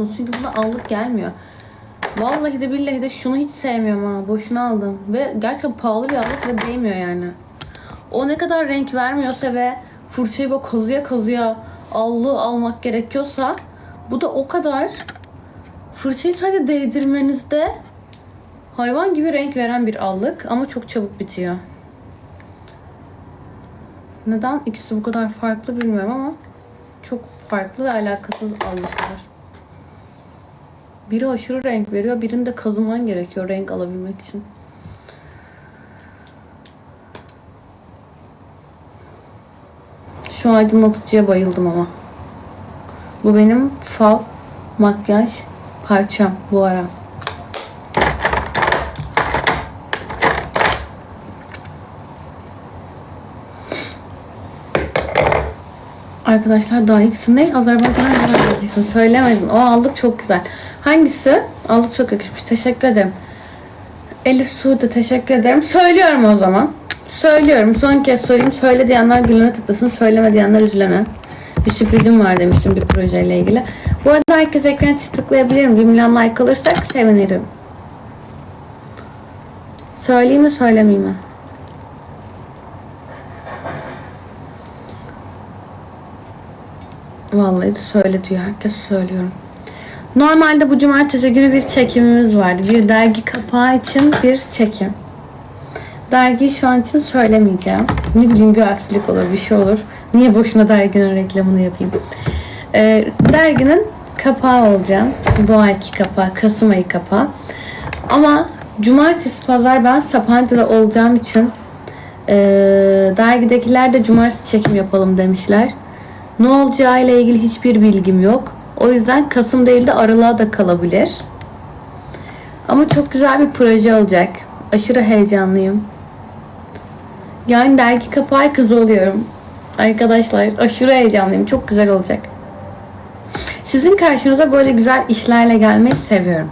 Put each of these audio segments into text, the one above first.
musunuz? Çünkü buna allık gelmiyor. Vallahi de billahi de şunu hiç sevmiyorum ha. Boşuna aldım. Ve gerçekten pahalı bir allık ve değmiyor yani. O ne kadar renk vermiyorsa ve fırçayı böyle kazıya kazıya allığı almak gerekiyorsa bu da o kadar fırçayı sadece değdirmenizde hayvan gibi renk veren bir allık ama çok çabuk bitiyor. Neden ikisi bu kadar farklı bilmiyorum ama çok farklı ve alakasız allıklar. Biri aşırı renk veriyor, birini de kazıman gerekiyor renk alabilmek için. Şu aydınlatıcıya bayıldım ama. Bu benim fav makyaj parçam bu ara. Arkadaşlar daha ilksin değil. Azerbaycan'a neler vereceksin? Söylemedin. O aldık çok güzel. Hangisi? Aldık çok yakışmış. Teşekkür ederim. Elif Sude teşekkür ederim. Söylüyorum o zaman. Söylüyorum. Son kez söyleyeyim. Söyle diyenler gülene tıklasın. Söyleme diyenler üzülene. Bir sürprizim var demiştim bir projeyle ilgili. Bu arada herkes ekran için tıklayabilirim. 1 milyon like alırsak sevinirim. Söyleyeyim mi söylemeyeyim mi? Vallahi söyle diyor. Herkes söylüyorum. Normalde bu cumartesi günü bir çekimimiz vardı. Bir dergi kapağı için bir çekim. Dergiyi şu an için söylemeyeceğim. Ne bileyim bir aksilik olur, bir şey olur. Niye boşuna derginin reklamını yapayım? Ee, derginin kapağı olacağım. Bu ayki kapağı, Kasım ayı kapağı. Ama cumartesi pazar ben Sapanca'da olacağım için ee, dergidekiler de cumartesi çekim yapalım demişler. Ne olacağı ile ilgili hiçbir bilgim yok. O yüzden Kasım değil de Aralık'a da kalabilir. Ama çok güzel bir proje olacak. Aşırı heyecanlıyım. Yani dergi kapağı kızı oluyorum. Arkadaşlar aşırı heyecanlıyım. Çok güzel olacak. Sizin karşınıza böyle güzel işlerle gelmeyi seviyorum.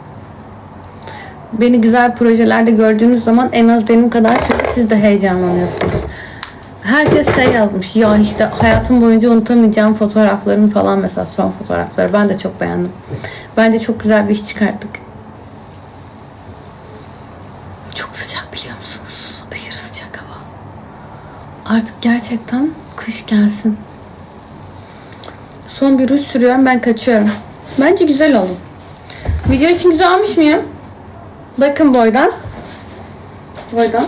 Beni güzel projelerde gördüğünüz zaman en az benim kadar çünkü siz de heyecanlanıyorsunuz. Herkes şey yazmış ya işte hayatım boyunca unutamayacağım fotoğraflarım falan mesela son fotoğrafları. Ben de çok beğendim. Bence çok güzel bir iş çıkarttık. Çok sıcak biliyor musunuz? Aşırı sıcak hava. Artık gerçekten kış gelsin. Son bir ruj sürüyorum ben kaçıyorum. Bence güzel oldu. Video için güzel olmuş muyum? Bakın boydan. Boydan.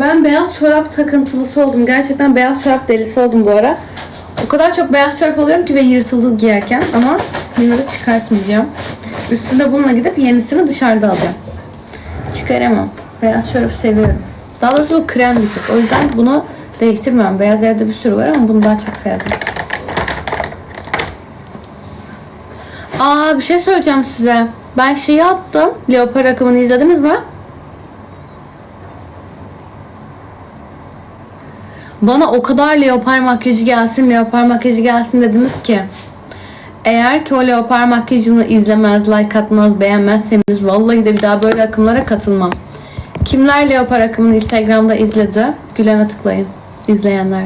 Ben beyaz çorap takıntılısı oldum. Gerçekten beyaz çorap delisi oldum bu ara. O kadar çok beyaz çorap alıyorum ki ve yırtıldı giyerken ama de çıkartmayacağım. Üstünde bununla gidip yenisini dışarıda alacağım. Çıkaramam. Beyaz çorap seviyorum. Daha doğrusu bu krem bir tık. O yüzden bunu değiştirmiyorum. Beyaz evde bir sürü var ama bunu daha çok sevdim. Aa bir şey söyleyeceğim size. Ben şeyi attım. Leopar akımını izlediniz mi? Bana o kadar leopar makyajı gelsin, leopar makyajı gelsin dediniz ki. Eğer ki o leopar makyajını izlemez, like atmaz, beğenmezseniz vallahi de bir daha böyle akımlara katılmam. Kimler leopar akımını Instagram'da izledi? Gülen'e tıklayın. İzleyenler.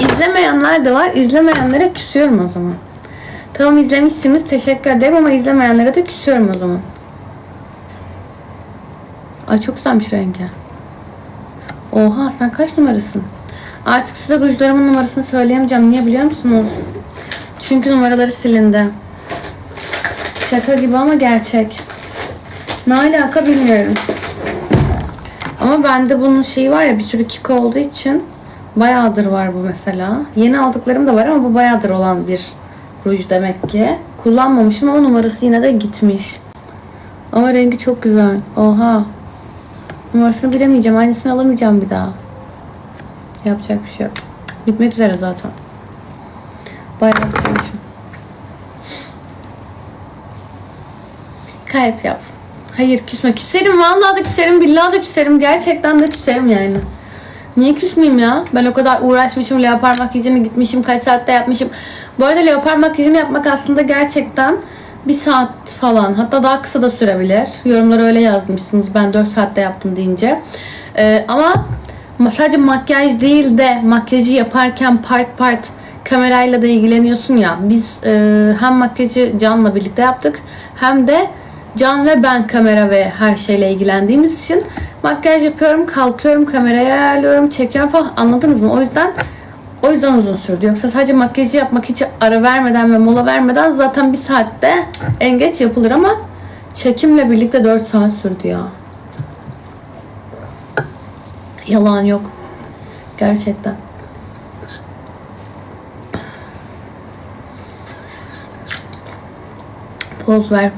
İzlemeyenler de var. İzlemeyenlere küsüyorum o zaman. Tamam izlemişsiniz. Teşekkür ederim ama izlemeyenlere de küsüyorum o zaman. Ay çok güzelmiş rengi. Oha sen kaç numarasın? Artık size rujlarımın numarasını söyleyemeyeceğim. Niye biliyor musunuz? Çünkü numaraları silindi. Şaka gibi ama gerçek. Ne alaka bilmiyorum. Ama bende bunun şeyi var ya bir sürü kik olduğu için bayağıdır var bu mesela. Yeni aldıklarım da var ama bu bayağıdır olan bir ruj demek ki. Kullanmamışım ama numarası yine de gitmiş. Ama rengi çok güzel. Oha. Numarasını bilemeyeceğim. Aynısını alamayacağım bir daha. Yapacak bir şey yok. Bitmek üzere zaten. Bayağı bitirmişim. Kalp yap. Hayır küsme. Küserim. Vallahi da küserim. Billahi da küserim. Gerçekten de küserim yani. Niye küsmeyeyim ya? Ben o kadar uğraşmışım. Leopar makyajını gitmişim. Kaç saatte yapmışım. Bu arada leopar makyajını yapmak aslında gerçekten bir saat falan. Hatta daha kısa da sürebilir. Yorumlara öyle yazmışsınız. Ben 4 saatte yaptım deyince. Ee, ama sadece makyaj değil de makyajı yaparken part part kamerayla da ilgileniyorsun ya. Biz e, hem makyajı Can'la birlikte yaptık. Hem de Can ve ben kamera ve her şeyle ilgilendiğimiz için makyaj yapıyorum, kalkıyorum, kamerayı ayarlıyorum, çekiyorum falan. Anladınız mı? O yüzden o yüzden uzun sürdü. Yoksa sadece makyajı yapmak hiç ara vermeden ve mola vermeden zaten bir saatte en geç yapılır ama çekimle birlikte 4 saat sürdü ya. Yalan yok. Gerçekten. Poz ver.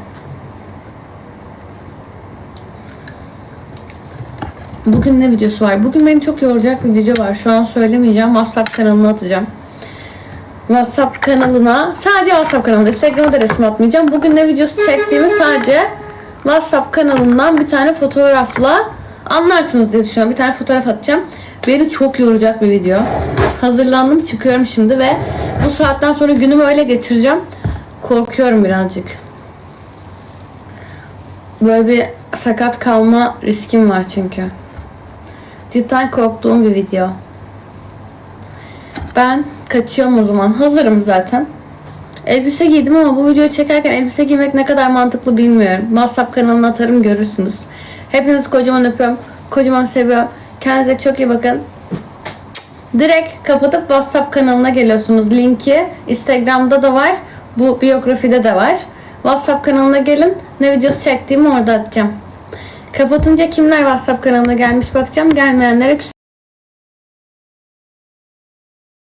Bugün ne videosu var? Bugün beni çok yoracak bir video var. Şu an söylemeyeceğim. WhatsApp kanalına atacağım. WhatsApp kanalına sadece WhatsApp kanalında Instagram'a da resim atmayacağım. Bugün ne videosu çektiğimi sadece WhatsApp kanalından bir tane fotoğrafla anlarsınız diye düşünüyorum. Bir tane fotoğraf atacağım. Beni çok yoracak bir video. Hazırlandım çıkıyorum şimdi ve bu saatten sonra günümü öyle geçireceğim. Korkuyorum birazcık. Böyle bir sakat kalma riskim var çünkü. Cidden korktuğum bir video. Ben kaçıyorum o zaman. Hazırım zaten. Elbise giydim ama bu videoyu çekerken elbise giymek ne kadar mantıklı bilmiyorum. WhatsApp kanalına atarım görürsünüz. Hepinizi kocaman öpüyorum. Kocaman seviyorum. Kendinize çok iyi bakın. Direkt kapatıp WhatsApp kanalına geliyorsunuz. Linki Instagram'da da var. Bu biyografide de var. WhatsApp kanalına gelin. Ne videosu çektiğimi orada atacağım. Kapatınca kimler WhatsApp kanalına gelmiş bakacağım. Gelmeyenlere küs